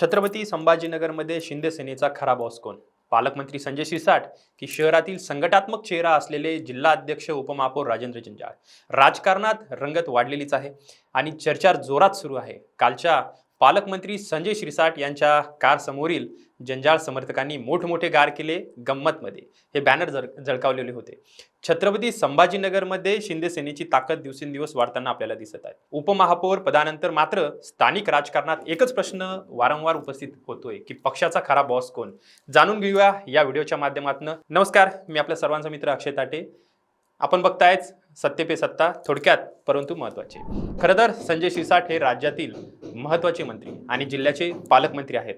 छत्रपती संभाजीनगरमध्ये शिंदे सेनेचा खरा बॉस कोण? पालकमंत्री संजय शिरसाट की शहरातील संघटात्मक चेहरा असलेले जिल्हा अध्यक्ष उपमहापौर राजेंद्र जंजाळ? राजकारणात रंगत वाढलेलीच आहे आणि चर्चा जोरात सुरू आहे. कालच्या पालकमंत्री संजय शिरसाट यांच्या कार समोरील जंजाळ समर्थकांनी मोठमोठे गार केले गंमतमध्ये. हे बॅनर जळ झळकावलेले होते. छत्रपती संभाजीनगरमध्ये शिंदे सेनेची ताकद दिवसेंदिवस वाढताना आपल्याला दिसत आहे. उपमहापौर पदानंतर मात्र स्थानिक राजकारणात एकच प्रश्न वारंवार उपस्थित होतोय की पक्षाचा खरा बॉस कोण? जाणून घेऊया या व्हिडिओच्या माध्यमातून. नमस्कार मी आपल्या सर्वांचा मित्र अक्षय ताटे. आपण बघतायच सत्य पे सत्ता थोडक्यात परंतु महत्त्वाचे. खरं तर संजय शिरसाट हे राज्यातील महत्त्वाचे मंत्री आणि जिल्ह्याचे पालकमंत्री आहेत.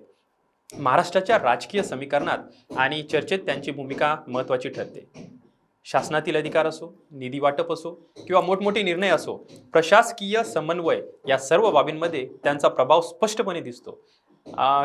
महाराष्ट्राच्या राजकीय समीकरणात आणि चर्चेत त्यांची भूमिका महत्वाची ठरते. शासनातील अधिकार असो निधी वाटप असो किंवा मोठमोठे निर्णय असो प्रशासकीय समन्वय या सर्व बाबींमध्ये त्यांचा प्रभाव स्पष्टपणे दिसतो.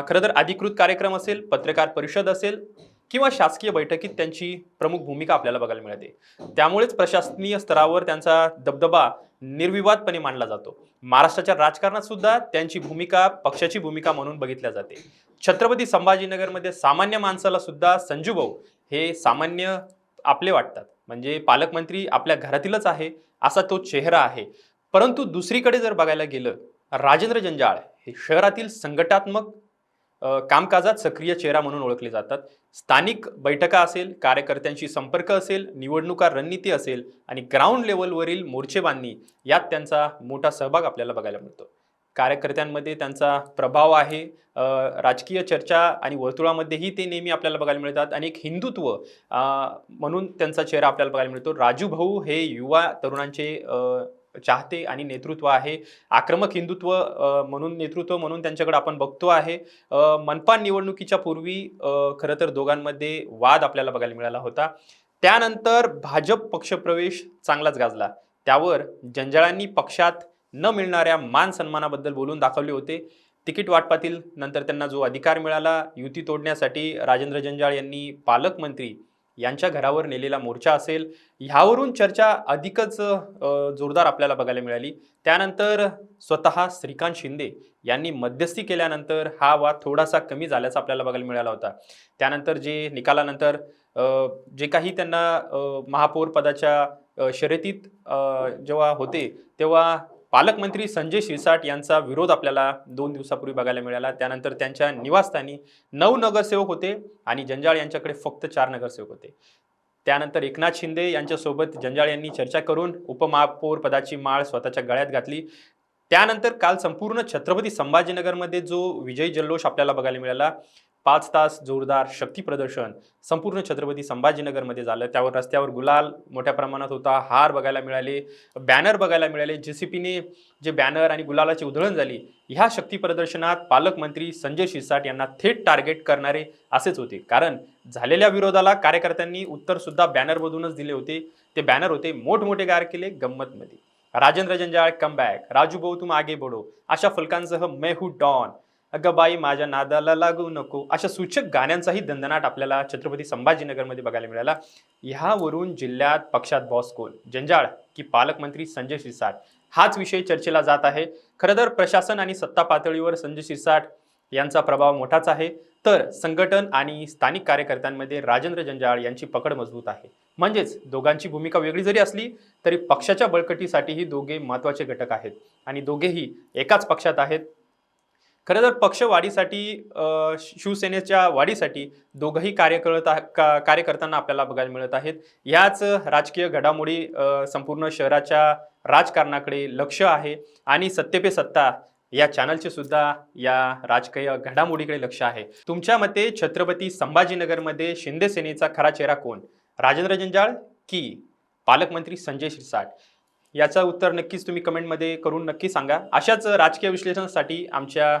खरं तर अधिकृत कार्यक्रम असेल पत्रकार परिषद असेल किंवा शासकीय बैठकीत त्यांची प्रमुख भूमिका आपल्याला बघायला मिळते. त्यामुळेच प्रशासकीय स्तरावर त्यांचा दबदबा निर्विवादपणे मानला जातो. महाराष्ट्राच्या राजकारणात सुद्धा त्यांची भूमिका पक्षाची भूमिका म्हणून बघितल्या जाते. छत्रपती संभाजीनगरमध्ये सामान्य माणसाला सुद्धा संजू भाऊ हे सामान्य आपले वाटतात. म्हणजे पालकमंत्री आपल्या घरातीलच आहे असा तो चेहरा आहे. परंतु दुसरीकडे जर बघायला गेलं राजेंद्र जंजाळ हे शहरातील संघटात्मक कामकाजात सक्रिय चेहरा म्हणून ओळखले जातात. स्थानिक बैठका असेल कार्यकर्त्यांशी संपर्क असेल निवडणुका रणनीती असेल आणि ग्राउंड लेवलवरील मोर्चेबांधणी यात त्यांचा मोठा सहभाग आपल्याला बघायला मिळतो. कार्यकर्त्यांमध्ये त्यांचा प्रभाव आहे. राजकीय चर्चा आणि वर्तुळामध्येही ते नेहमी आपल्याला बघायला मिळतात आणि एक हिंदुत्व म्हणून त्यांचा चेहरा आपल्याला बघायला मिळतो. राजू भाऊ हे युवा तरुणांचे चाहते आणि नेतृत्व आहे. आक्रमक हिंदुत्व म्हणून नेतृत्व म्हणून त्यांच्याकडे आपण बघतो आहे. मनपा निवडणुकीच्या पूर्वी खरं तर दोघांमध्ये वाद आपल्याला बघायला मिळाला होता. त्यानंतर भाजप पक्षप्रवेश चांगलाच गाजला. त्यावर जंजाळांनी पक्षात न मिळणाऱ्या मान सन्मानाबद्दल बोलून दाखवले होते. तिकीट वाटपातील नंतर त्यांना जो अधिकार मिळाला युती तोडण्यासाठी राजेंद्र जंजाळ यांनी पालकमंत्री यांच्या घरावर नेलेला मोर्चा असेल ह्यावरून चर्चा अधिकच जोरदार आपल्याला बघायला मिळाली. त्यानंतर स्वतः श्रीकांत शिंदे यांनी मध्यस्थी केल्यानंतर हा वाद थोडासा कमी झाल्याचा आपल्याला बघायला मिळाला होता. त्यानंतर जे निकालानंतर जे काही त्यांना महापौर पदाच्या शर्यतीत जेव्हा होते तेव्हा पालकमंत्री संजय शिरसाट यांचा विरोध आपल्याला दोन दिवसापूर्वी बघायला मिळाला. त्यानंतर त्यांच्या निवासस्थानी नऊ नगरसेवक होते आणि जंजाळ यांच्याकडे फक्त चार नगरसेवक होते. त्यानंतर एकनाथ शिंदे यांच्यासोबत जंजाळ यांनी चर्चा करून उपमहापौर पदाची माळ स्वतःच्या गळ्यात घातली. त्यानंतर काल संपूर्ण छत्रपती संभाजीनगरमध्ये जो विजय जल्लोष आपल्याला बघायला मिळाला. पाच तास जोरदार शक्ती प्रदर्शन संपूर्ण छत्रपती संभाजीनगरमध्ये झालं. त्यावर रस्त्यावर गुलाल मोठ्या प्रमाणात होता. हार बघायला मिळाले. बॅनर बघायला मिळाले. जे सी पीने जे बॅनर आणि गुलालाची उधळण झाली ह्या शक्ती प्रदर्शनात पालकमंत्री संजय शिरसाट यांना थेट टार्गेट करणारे असेच होते. कारण झालेल्या विरोधाला कार्यकर्त्यांनी उत्तरसुद्धा बॅनरमधूनच दिले होते. ते बॅनर होते मोठमोठे गार केले गंमतमध्ये. राजेंद्र जंजाळ कम बॅक राजू भाऊ तुम आगे बढो. अशा फलकांसह मेहू डॉन अगं बाई माझ्या नादाला लागू नको. अशा सूचक गाण्यांचाही दंदनाट आपल्याला छत्रपती संभाजीनगरमध्ये बघायला मिळाला. ह्यावरून जिल्ह्यात पक्षात बॉस कोण? जंजाळ की पालकमंत्री संजय शिरसाट? हाच विषय चर्चेला जात आहे. खरं तर प्रशासन आणि सत्ता पातळीवर संजय शिरसाट यांचा प्रभाव मोठाच आहे. तर संघटन आणि स्थानिक कार्यकर्त्यांमध्ये राजेंद्र जंजाळ यांची पकड मजबूत आहे. म्हणजेच दोघांची भूमिका वेगळी जरी असली तरी पक्षाच्या बळकटीसाठीही दोघे महत्त्वाचे घटक आहेत. आणि दोघेही एकाच पक्षात आहेत. खरं तर पक्ष वाढीसाठी शिवसेनेच्या वाढीसाठी दोघंही कार्य करत का- कार्य करताना आपल्याला बघायला मिळत आहेत. याच राजकीय घडामोडी संपूर्ण शहराच्या राजकारणाकडे लक्ष आहे आणि सत्तेपे सत्ता या चॅनलचे सुद्धा या राजकीय घडामोडीकडे लक्ष आहे. तुमच्या मते छत्रपती संभाजीनगरमध्ये शिंदे सेनेचा खरा चेहरा कोण? राजेंद्र जंजाळ की पालकमंत्री संजय शिरसाट? याचं उत्तर नक्कीच तुम्ही कमेंटमध्ये करून नक्की सांगा. अशाच राजकीय विश्लेषणासाठी आमच्या